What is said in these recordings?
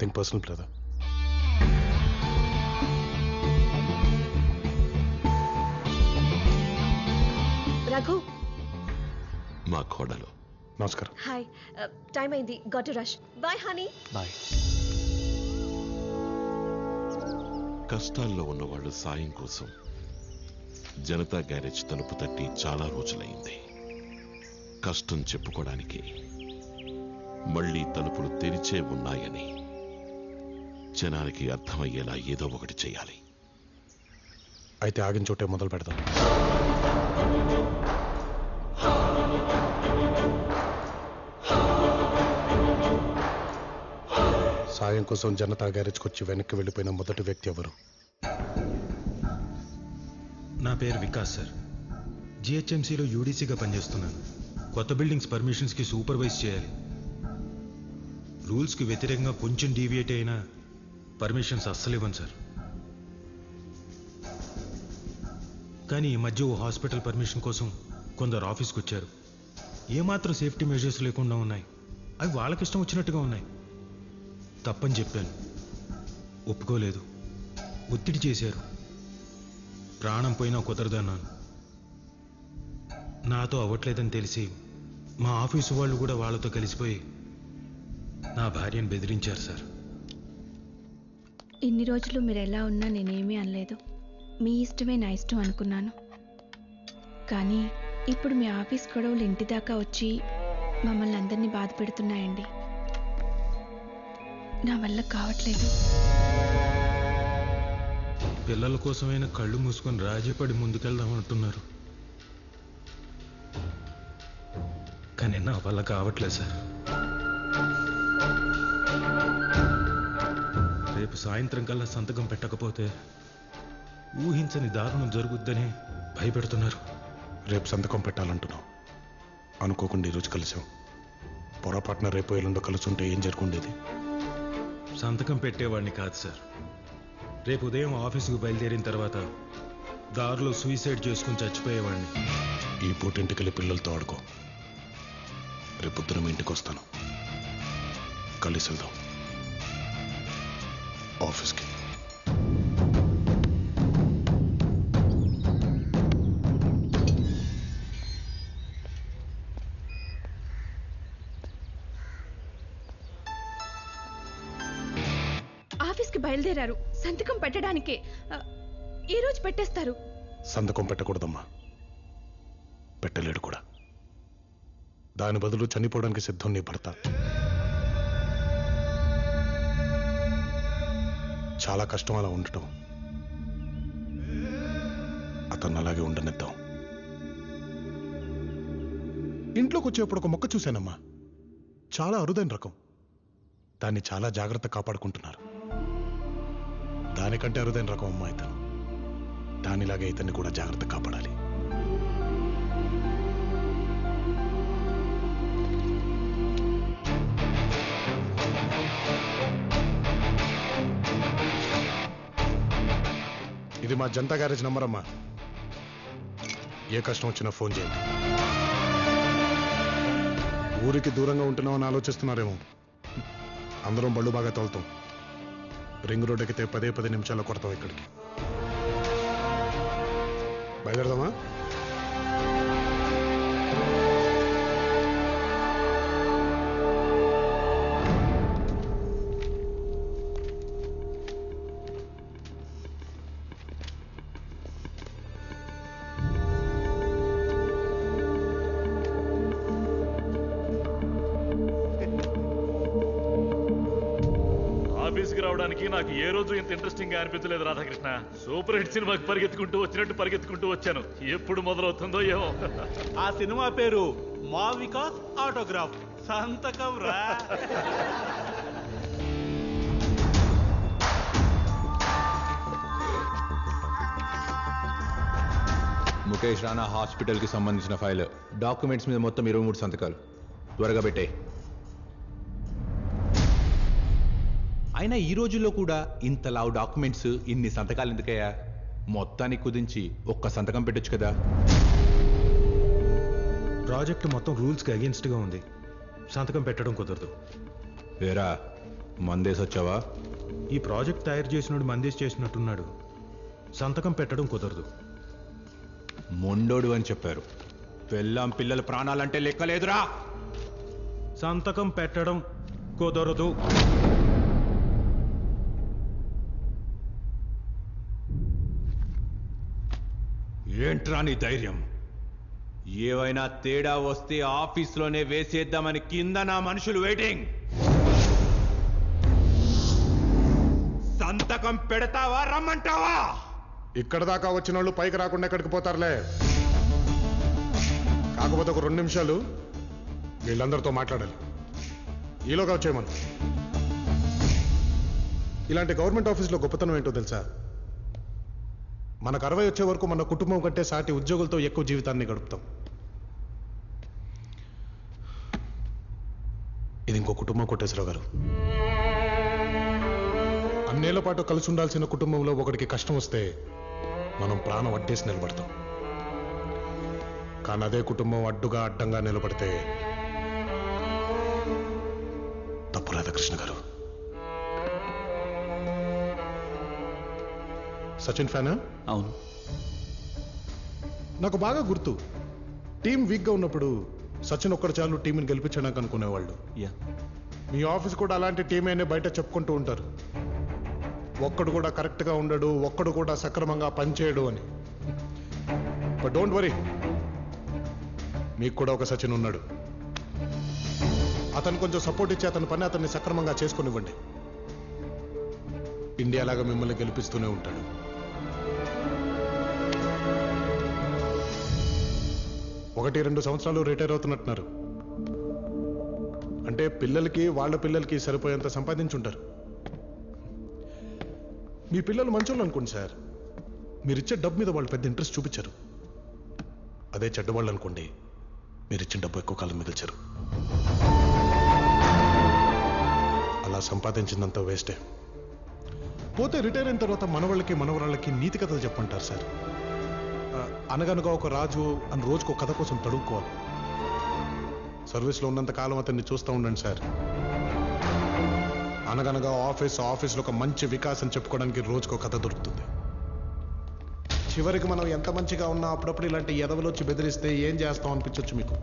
Nothing personal brother Raghu మా కోడలు. నమస్కారం. హాయ్ టైం అయింది. Got to rush bye honey bye కష్టాల్లో ఉన్నవాళ్ళు సాయం కోసం జనతా గ్యారేజ్ తలుపు తట్టి చాలా రోజులైంది కష్టం చెప్పుకోవడానికి మళ్ళీ తలుపులు తెరిచే ఉన్నాయని జనానికి అర్థమయ్యేలా ఏదో ఒకటి చేయాలి. అయితే ఆగిన చోటే మొదలు పెడదాం. సాయం కోసం జనతా గ్యారేజ్కి వచ్చి వెనక్కి వెళ్ళిపోయిన మొదటి వ్యక్తి ఎవరు? నా పేరు వికాస్ సార్. జిహెచ్ఎంసీలో యూడీసీగా పనిచేస్తున్నాను. కొత్త బిల్డింగ్స్ పర్మిషన్స్కి సూపర్వైజ్ చేయాలి. రూల్స్కి వ్యతిరేకంగా కొంచెం డీవియేట్ అయినా పర్మిషన్స్ అస్సలు ఇవ్వను సార్. కానీ ఈ మధ్య ఓ హాస్పిటల్ పర్మిషన్ కోసం కొందరు ఆఫీస్కి వచ్చారు ఏమాత్రం సేఫ్టీ మెజర్స్ లేకుండా ఉన్నాయి. అవి వాళ్ళకిష్టం వచ్చినట్టుగా ఉన్నాయి. తప్పని చెప్పాను. ఒప్పుకోలేదు. ఒత్తిడి చేశారు. ప్రాణం పోయినా కుదరదన్నాను. నాతో అవ్వట్లేదని తెలిసి మా ఆఫీసు వాళ్ళు కూడా వాళ్ళతో కలిసిపోయి నా భార్యను బెదిరించారు సార్. ఇన్ని రోజులు మీరు ఎలా ఉన్నా నేనేమీ అనలేదు. మీ ఇష్టమే నా ఇష్టం అనుకున్నాను. కానీ ఇప్పుడు మీ ఆఫీస్ గొడవలు ఇంటి దాకా వచ్చి మమ్మల్ని అందరినీ బాధ పెడుతున్నాయండి. నా వల్ల కావట్లేదు. పిల్లల కోసమైనా కళ్ళు మూసుకొని రాజీపడి ముందుకెళ్దాం అంటున్నారు. కానీ నా వల్ల కావట్లేదు సార్. రేపు సాయంత్రం కల్లా సంతకం పెట్టకపోతే ఊహించని దారుణం జరుగుద్దని భయపెడుతున్నారు. రేపు సంతకం పెట్టాలంటున్నాం అనుకోకుండా ఈరోజు కలిసాం పొరపాటున రేపు ఎల్లుండో కలుసుంటే ఏం జరుగుండేది? సంతకం పెట్టేవాడిని కాదు సార్. రేపు ఉదయం ఆఫీసుకు బయలుదేరిన తర్వాత దారిలో సూసైడ్ చేసుకుని చచ్చిపోయేవాడిని. ఈ పూటింటికెళ్ళి పిల్లలతో ఆడుకో. రేపు పొద్దున మీ ఇంటికి వస్తాను కలిసి వెళ్దాం. ఆఫీస్కి ఆఫీస్కి బయలుదేరారు. సంతకం పెట్టడానికే. ఈ రోజు పెట్టేస్తారు. సంతకం పెట్టకూడదమ్మా. పెట్టలేడు కూడా. దాని బదులు చనిపోవడానికి సిద్ధం నీ భర్త. చాలా కష్టం అలా ఉండటం. అతను అలాగే ఉండనిద్దాం. ఇంట్లోకి వచ్చేప్పుడు ఒక మొక్క చూశానమ్మా. చాలా అరుదైన రకం. దాన్ని చాలా జాగ్రత్త కాపాడుకుంటున్నారు. దానికంటే అరుదైన రకం అమ్మా ఇతను. దానిలాగే ఇతన్ని కూడా జాగ్రత్త కాపాడాలి. ఇది మా జనతా గ్యారేజ్ నంబర్ అమ్మా ఏ కష్టం వచ్చినా ఫోన్ చేయండి. ఊరికి దూరంగా ఉంటున్నామని ఆలోచిస్తున్నారేమో. అందరం బళ్ళు బాగా తోలుతాం. రింగ్ రోడ్ ఎక్కితే పదే పది నిమిషాల్లో కొడతాం ఇక్కడికి. బయలుదేరదామా? రావడానికి నాకు ఏ రోజు ఇంత ఇంట్రెస్టింగ్గా అనిపించలేదు రాధాకృష్ణ. సూపర్ హిట్ సినిమాకి పరిగెత్తుకుంటూ వచ్చినట్టు పరిగెత్తుకుంటూ వచ్చాను. ఎప్పుడు మొదలవుతుందో ఏమో. ఆ సినిమా పేరు మా వికాస్ ఆటోగ్రాఫ్. సంతకం రా. ముఖేష్ రాణా హాస్పిటల్కి సంబంధించిన ఫైల్. డాక్యుమెంట్స్ మీద మొత్తం ఇరవై మూడు సంతకాలు. త్వరగా పెట్టే అయినా ఈ రోజుల్లో కూడా ఇంత లావు డాక్యుమెంట్స్ ఇన్ని సంతకాలు ఎందుకయ్యా? మొత్తానికి కుదించి ఒక్క సంతకం పెట్టొచ్చు కదా. ప్రాజెక్ట్ మొత్తం రూల్స్కి అగేన్స్ట్గా ఉంది. సంతకం పెట్టడం కుదరదు. వేరా మందేసి వచ్చావా? ఈ ప్రాజెక్ట్ తయారు చేసినోడు మందేసి చేసినట్టున్నాడు. సంతకం పెట్టడం కుదరదు. మొండోడు అని చెప్పారు. పెళ్ళాం పిల్లల ప్రాణాలంటే లెక్కలేదురా. సంతకం పెట్టడం కుదరదు. ఏంట్రా నీ ధైర్యం? ఏవైనా తేడా వస్తే ఆఫీస్లోనే వేసేద్దామని కింద నా మనుషులు వెయిటింగ్ సంతకం పెడతావా రమ్మంటావా? ఇక్కడ దాకా వచ్చిన వాళ్ళు పైకి రాకుండా ఎక్కడికి పోతారులే. కాకపోతే ఒక రెండు నిమిషాలు వీళ్ళందరితో మాట్లాడాలి. ఈలోగా వచ్చేయమను ఇలాంటి గవర్నమెంట్ ఆఫీస్లో గొప్పతనం ఏంటో తెలుసా? మనకు అరవై వచ్చే వరకు మన కుటుంబం కంటే సాటి ఉద్యోగులతో ఎక్కువ జీవితాన్ని గడుపుతాం. ఇది ఇంకో కుటుంబం కోటేశ్వరరావు గారు. అన్నేళ్ళ పాటు కలిసి ఉండాల్సిన కుటుంబంలో ఒకడికి కష్టం వస్తే మనం ప్రాణం అడ్డేసి నిలబడతాం. కానీ అదే కుటుంబం అడ్డుగా అడ్డంగా నిలబడితే తప్పు రాధాకృష్ణ గారు? సచిన్ ఫ్యానా? అవును. నాకు బాగా గుర్తు. టీం వీక్గా ఉన్నప్పుడు సచిన్ ఒక్కడు చాలు టీంని గెలిపించడానికి అనుకునేవాళ్ళు. యా. మీ ఆఫీస్ కూడా అలాంటి టీమేనే బయట చెప్పుకుంటూ ఉంటారు. ఒక్కడు కూడా కరెక్ట్గా ఉండడు ఒక్కడు కూడా సక్రమంగా పనిచేయడు అని. బట్ డోంట్ వరీ మీకు కూడా ఒక సచిన్ ఉన్నాడు. అతను కొంచెం సపోర్ట్ ఇచ్చి అతని పని అతన్ని సక్రమంగా చేసుకునివ్వండి. ఇండియా లాగా మిమ్మల్ని గెలిపిస్తూనే ఉంటాడు. ఒకటి రెండు సంవత్సరాలు రిటైర్ అవుతున్నట్టున్నారు. అంటే పిల్లలకి వాళ్ళ పిల్లలకి సరిపోయేంత సంపాదించుంటారు. మీ పిల్లలు మంచోళ్ళు అనుకోండి సార్. మీరిచ్చే డబ్బు మీద వాళ్ళు పెద్ద ఇంట్రెస్ట్ చూపించారు. అదే చెడ్డవాళ్ళు అనుకోండి మీరిచ్చిన డబ్బు ఎక్కువ కాలం మిగిల్చారు. అలా సంపాదించినంత వేస్టే. పోతే రిటైర్ అయిన తర్వాత మనవాళ్ళకి మనవరాళ్ళకి నీతి కథలు చెప్పంటారు సార్. అనగనగా ఒక రాజు అని రోజుకు ఒక కథ కోసం తడుక్కోవాలి సర్వీస్లో ఉన్నంత కాలం అతన్ని చూస్తూ ఉండండి సార్. అనగనగా ఆఫీస్ ఆఫీస్లో ఒక మంచి వికాసం చెప్పుకోవడానికి రోజుకు కథ దొరుకుతుంది. చివరికి మనం ఎంత మంచిగా ఉన్నా అప్పుడప్పుడు ఇలాంటి ఎదవలు వచ్చి బెదిరిస్తే ఏం చేస్తాం అనిపించవచ్చు మీకు?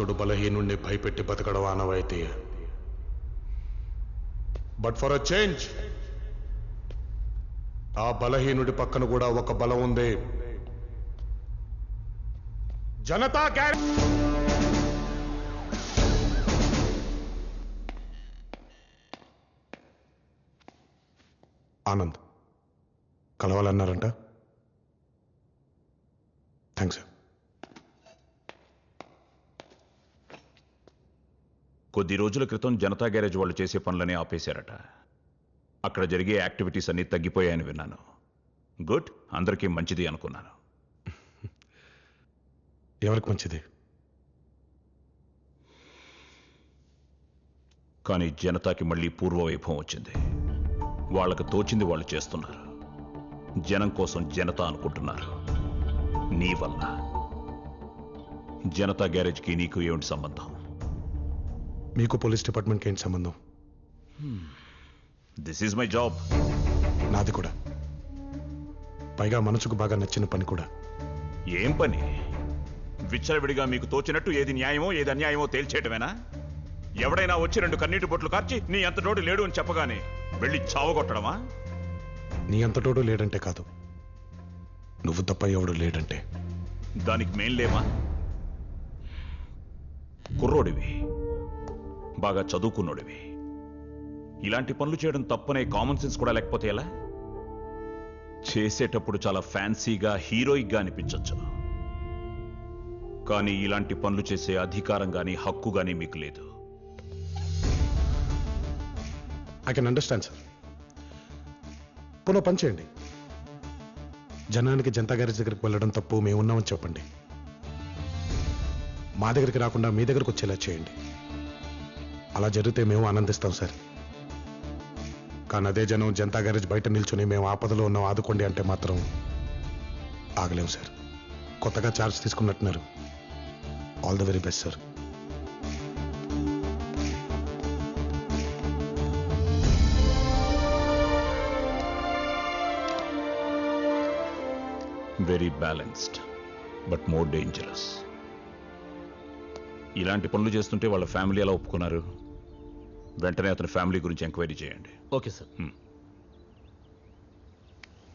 బలవంతుడు బలహీనుణ్ణి భయపెట్టి బతకడం ఆనవాయితీ. బట్ ఫర్ అ చేంజ్ ఆ బలహీనుడి పక్కన కూడా ఒక బలం ఉంది. జనతా గ్యారె ఆనంద్ కలవాలన్నారంట? థ్యాంక్స్ సార్ కొద్ది రోజుల క్రితం జనతా గ్యారేజ్ వాళ్ళు చేసే పనులని ఆపేశారట. అక్కడ జరిగే యాక్టివిటీస్ అన్నీ తగ్గిపోయాయని విన్నాను. గుడ్ అందరికీ మంచిది అనుకున్నాను. ఎవరికి మంచిది? కానీ జనతాకి మళ్ళీ పూర్వ వైభవం వచ్చింది. వాళ్ళకు తోచింది వాళ్ళు చేస్తున్నారు. జనం కోసం జనత అనుకుంటున్నారు. నీ వల్ల. జనతా గ్యారేజ్కి నీకు ఏమిటి సంబంధం? మీకు పోలీస్ డిపార్ట్మెంట్కి ఏంటి సంబంధం? దిస్ ఈజ్ మై జాబ్ నాది కూడా. పైగా మనసుకు బాగా నచ్చిన పని కూడా. ఏం పని? విచ్చలవిడిగా మీకు తోచినట్టు ఏది న్యాయమో ఏది అన్యాయమో తేల్చేయటమేనా? ఎవడైనా వచ్చి రెండు కన్నీటి బొట్లు కార్చి నీ అంత నోడు లేడు అని చెప్పగానే వెళ్ళి చావగొట్టడమా నీ అంతటోడు లేడంటే కాదు. నువ్వు తప్ప ఎవడు లేడంటే. దానికి మేం లేమా? కుర్రోడివి. బాగా చదువుకున్నోడివి. ఇలాంటి పనులు చేయడం తప్పనే కామన్ సెన్స్ కూడా లేకపోతే ఎలా? చేసేటప్పుడు చాలా ఫ్యాన్సీగా హీరోయిక్గా అనిపించవచ్చు కానీ ఇలాంటి పనులు చేసే అధికారం గాని హక్కు గాని మీకు లేదు. ఐ కెన్ అండర్స్టాండ్ సార్ పునః పని చేయండి. జనానికి జనతా గ్యారేజ్ దగ్గరికి వెళ్ళడం తప్పు మేము ఉన్నామని చెప్పండి. మా దగ్గరికి రాకుండా మీ దగ్గరకు వచ్చేలా చేయండి. అలా జరిగితే మేము ఆనందిస్తాం సార్. కానీ అదే జనం జనతా గ్యారేజ్ బయట నిల్చుని మేము ఆపదలో ఉన్నాం ఆదుకోండి అంటే మాత్రం ఆగలేం సార్. కొత్తగా charge తీసుకున్నట్టున్నారు. All the very best sir very balanced but more dangerous ఇలాంటి పనులు చేస్తుంటే వాళ్ళ ఫ్యామిలీ ఎలా ఒప్పుకున్నారు? వెంటనే అతని ఫ్యామిలీ గురించి ఎంక్వైరీ చేయండి ఓకే సార్.